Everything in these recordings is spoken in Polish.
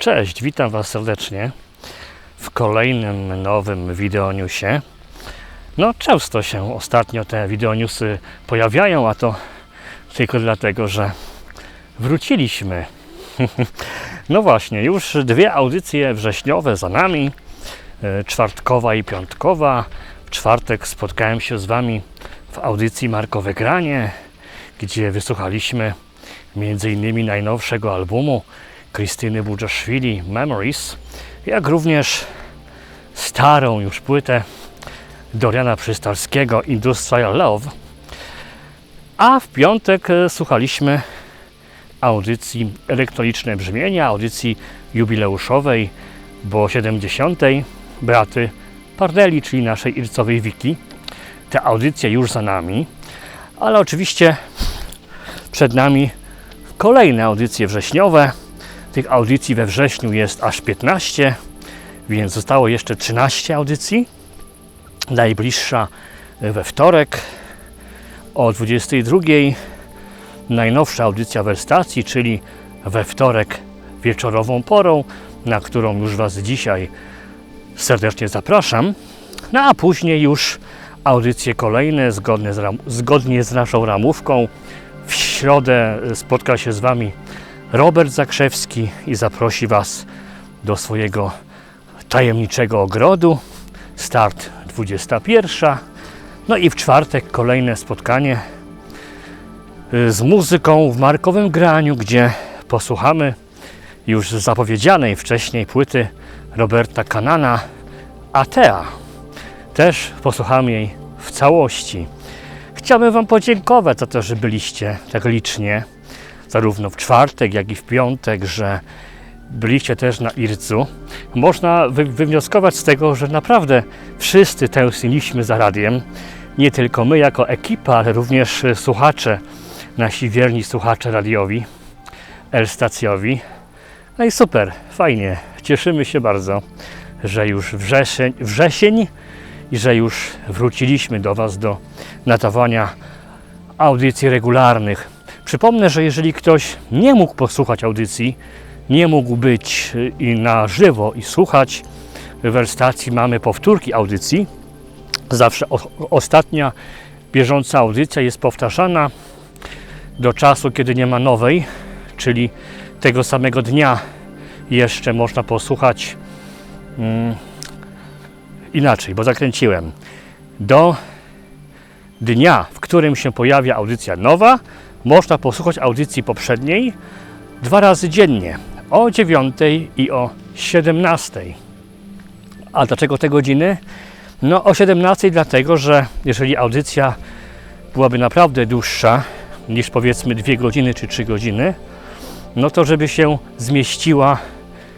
Cześć, witam Was serdecznie w kolejnym nowym wideoniusie. No, często się ostatnio te wideoniusy pojawiają, a to tylko dlatego, że wróciliśmy. No właśnie, już dwie audycje wrześniowe za nami, e, czwartkowa i piątkowa. W czwartek spotkałem się z Wami w audycji Markowe Granie, gdzie wysłuchaliśmy między innymi najnowszego albumu Krystyny Budżaszwili Memories, jak również starą już płytę Doriana Przystalskiego Industrial Love. A w piątek e, słuchaliśmy audycji Elektroniczne Brzmienia, audycji jubileuszowej, bo 70. Beaty Parneli, czyli naszej Ircowej Wiki. Te audycje już za nami, ale oczywiście przed nami kolejne audycje wrześniowe. Tych audycji we wrześniu jest aż 15, więc zostało jeszcze 13 audycji. Najbliższa we wtorek o 22. Najnowsza audycja we stacji, czyli we wtorek wieczorową porą, na którą już Was dzisiaj serdecznie zapraszam. No a później już audycje kolejne zgodne z, zgodnie z naszą ramówką. W środę spotka się z Wami Robert Zakrzewski i zaprosi Was do swojego tajemniczego ogrodu. Start 21. No i w czwartek kolejne spotkanie y, z muzyką w markowym graniu, gdzie posłuchamy już zapowiedzianej wcześniej płyty Roberta Kanana Atea. Też posłuchamy jej w całości. Chciałbym Wam podziękować za to, że byliście tak licznie, zarówno w czwartek, jak i w piątek, że byliście też na Ircu. Można wy wywnioskować z tego, że naprawdę wszyscy tęskniliśmy za radiem. Nie tylko my jako ekipa, ale również słuchacze, nasi wierni słuchacze radiowi, L-stacjowi. No i super, fajnie, cieszymy się bardzo, że już wrzesień, wrzesień i że już wróciliśmy do Was do nadawania audycji regularnych. Przypomnę, że jeżeli ktoś nie mógł posłuchać audycji, nie mógł być y, i na żywo i słuchać, w stacji mamy powtórki audycji. Zawsze ostatnia bieżąca audycja jest powtarzana do czasu, kiedy nie ma nowej, czyli tego samego dnia jeszcze można posłuchać mm, inaczej, bo zakręciłem. Do dnia, w którym się pojawia audycja nowa, można posłuchać audycji poprzedniej dwa razy dziennie, o 9 i o 17. A dlaczego te godziny? No o 17 dlatego, że jeżeli audycja byłaby naprawdę dłuższa niż powiedzmy 2 godziny czy 3 godziny, no to żeby się zmieściła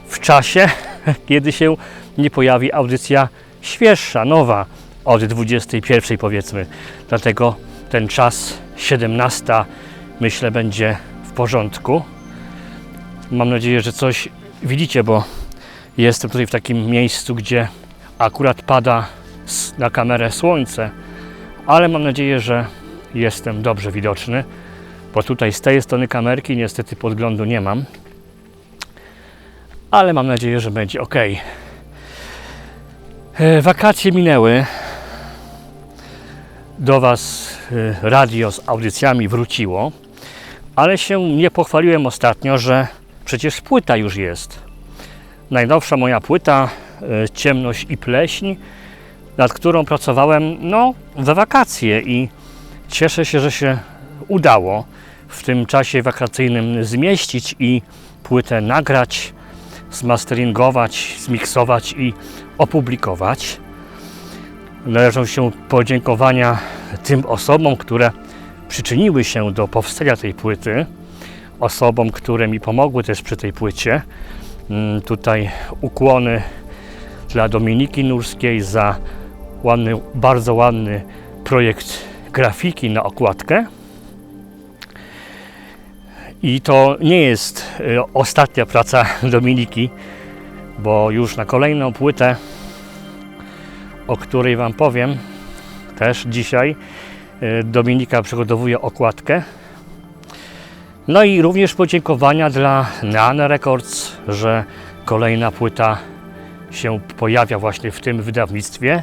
w czasie, kiedy się nie pojawi audycja świeższa, nowa od 21 powiedzmy. Dlatego ten czas 17 myślę będzie w porządku. Mam nadzieję, że coś widzicie, bo jestem tutaj w takim miejscu, gdzie akurat pada na kamerę słońce, ale mam nadzieję, że jestem dobrze widoczny, bo tutaj z tej strony kamerki niestety podglądu nie mam. Ale mam nadzieję, że będzie ok. E, Wakacje minęły. Do Was e, radio z audycjami wróciło, ale się nie pochwaliłem ostatnio, że przecież płyta już jest. Najnowsza moja płyta e, Ciemność i pleśń, nad którą pracowałem no, we wakacje i cieszę się, że się udało w tym czasie wakacyjnym zmieścić i płytę nagrać, zmasteringować, zmiksować i opublikować. Należą się podziękowania tym osobom, które przyczyniły się do powstania tej płyty, osobom, które mi pomogły też przy tej płycie. Mm, Tutaj ukłony dla Dominiki Nurskiej za ładny, bardzo ładny projekt grafiki na okładkę. I to nie jest y, ostatnia praca Dominiki, bo już na kolejną płytę, o której Wam powiem też dzisiaj, y, Dominika przygotowuje okładkę. No i również podziękowania dla Nean Records, że kolejna płyta się pojawia właśnie w tym wydawnictwie.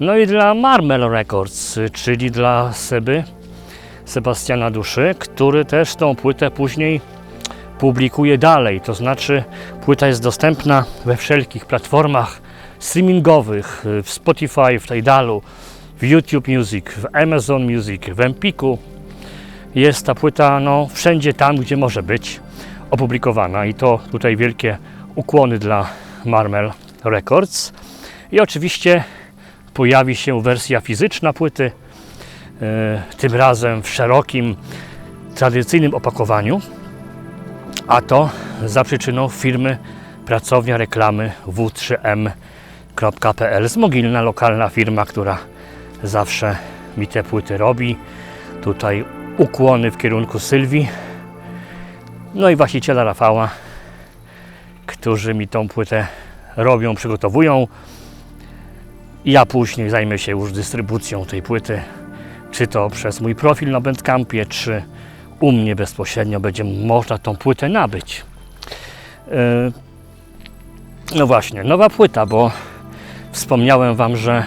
No i dla Marmel Records, czyli dla Seby, Sebastiana Duszy, który też tą płytę później publikuje dalej. To znaczy, płyta jest dostępna we wszelkich platformach streamingowych, w Spotify, w Tidalu, w YouTube Music, w Amazon Music, w Empiku. Jest ta płyta no, wszędzie tam, gdzie może być opublikowana i to tutaj wielkie ukłony dla Marmel Records. I oczywiście pojawi się wersja fizyczna płyty, e, tym razem w szerokim, tradycyjnym opakowaniu, a to za przyczyną firmy Pracownia Reklamy w3m.pl z Mogilna, lokalna firma, która zawsze mi te płyty robi. Tutaj ukłony w kierunku Sylwii, no i właściciela Rafała, którzy mi tą płytę robią, przygotowują. Ja później zajmę się już dystrybucją tej płyty, czy to przez mój profil na Bandcampie, czy u mnie bezpośrednio będzie można tą płytę nabyć. Yy, No właśnie, nowa płyta, bo wspomniałem Wam, że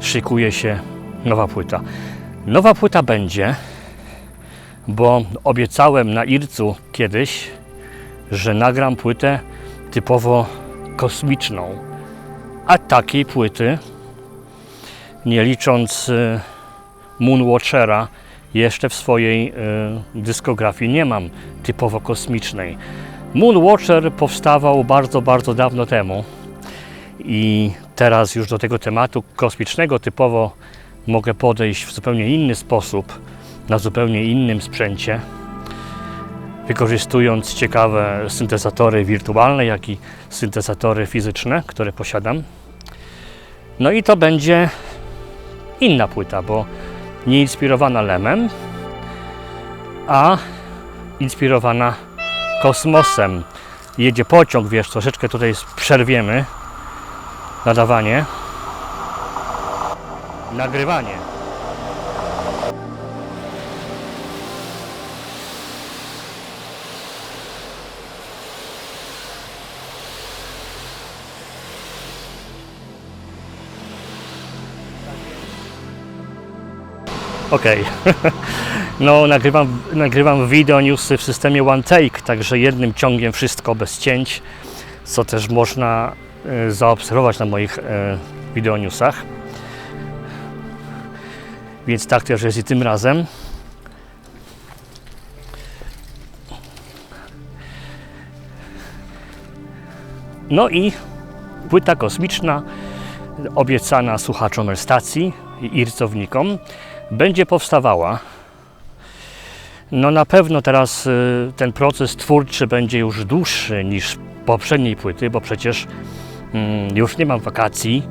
szykuje się nowa płyta. Nowa płyta będzie, bo obiecałem na Ircu kiedyś, że nagram płytę typowo kosmiczną. A takiej płyty, nie licząc y, Moonwatchera, jeszcze w swojej y, dyskografii nie mam typowo kosmicznej. Moonwatcher powstawał bardzo, bardzo dawno temu i teraz już do tego tematu kosmicznego typowo mogę podejść w zupełnie inny sposób, na zupełnie innym sprzęcie, wykorzystując ciekawe syntezatory wirtualne, jak i syntezatory fizyczne, które posiadam. No i to będzie inna płyta, bo nie inspirowana lemem, a inspirowana kosmosem. Jedzie pociąg, wiesz, troszeczkę tutaj przerwiemy nadawanie. Nagrywanie. Okej. No, nagrywam, nagrywam video newsy w systemie One Take, także jednym ciągiem wszystko bez cięć, co też można zaobserwować na moich e, video newsach. Więc tak też jest i tym razem. No i płyta kosmiczna obiecana słuchaczom stacji i ircownikom będzie powstawała. No na pewno teraz y, ten proces twórczy będzie już dłuższy niż poprzedniej płyty, bo przecież już nie mam wakacji.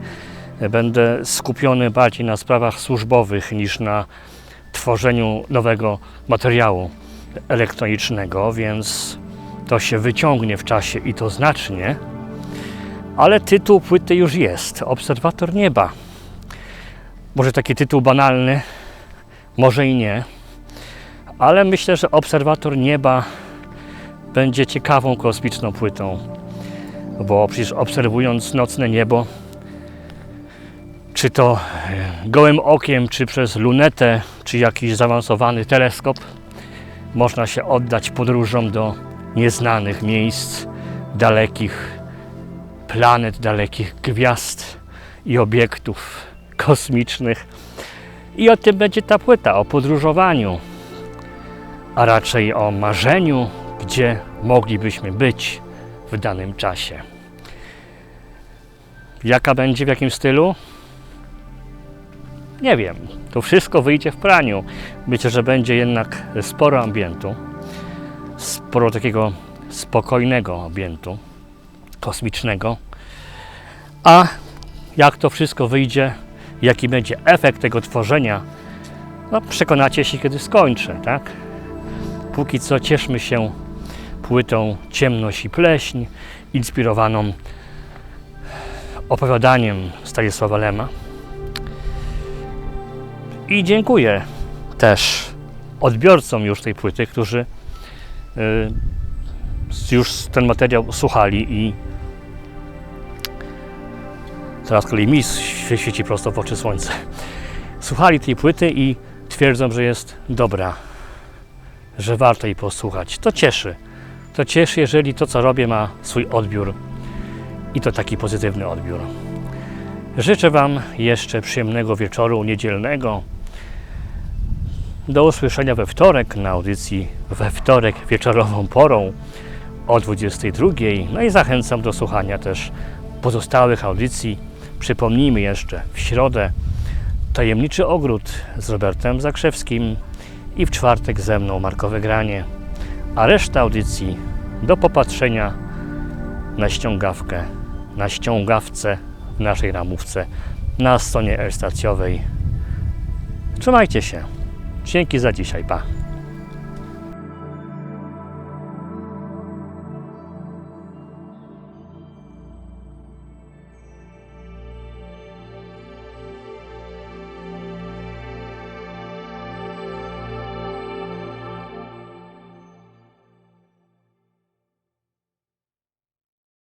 Będę skupiony bardziej na sprawach służbowych niż na tworzeniu nowego materiału elektronicznego, więc to się wyciągnie w czasie i to znacznie. Ale tytuł płyty już jest: Obserwator Nieba. Może taki tytuł banalny, może i nie, ale myślę, że Obserwator Nieba będzie ciekawą kosmiczną płytą, bo przecież obserwując nocne niebo, czy to e, gołym okiem, czy przez lunetę, czy jakiś zaawansowany teleskop, można się oddać podróżom do nieznanych miejsc, dalekich planet, dalekich gwiazd i obiektów kosmicznych. I o tym będzie ta płyta, o podróżowaniu, a raczej o marzeniu, gdzie moglibyśmy być w danym czasie. Jaka będzie, w jakim stylu? Nie wiem. To wszystko wyjdzie w praniu. Myślę, że będzie jednak sporo ambientu, sporo takiego spokojnego ambientu, kosmicznego. A jak to wszystko wyjdzie, jaki będzie efekt tego tworzenia, no przekonacie się, kiedy skończę, tak? Póki co cieszmy się płytą Ciemność i Pleśń, inspirowaną opowiadaniem Stanisława Lema. I dziękuję też odbiorcom już tej płyty, którzy y, już ten materiał słuchali i teraz z kolei mi świe- świeci prosto w oczy słońce. Słuchali tej płyty i twierdzą, że jest dobra, że warto jej posłuchać. To cieszy. To cieszy, jeżeli to, co robię, ma swój odbiór i to taki pozytywny odbiór. Życzę Wam jeszcze przyjemnego wieczoru niedzielnego. Do usłyszenia we wtorek na audycji we wtorek wieczorową porą o 22. No i zachęcam do słuchania też pozostałych audycji. Przypomnijmy jeszcze w środę Tajemniczy Ogród z Robertem Zakrzewskim i w czwartek ze mną Markowe Granie. A reszta audycji do popatrzenia na ściągawkę, na ściągawce w naszej ramówce na stronie e-stacjowej. Trzymajcie się. Dzięki za dzisiaj. Pa.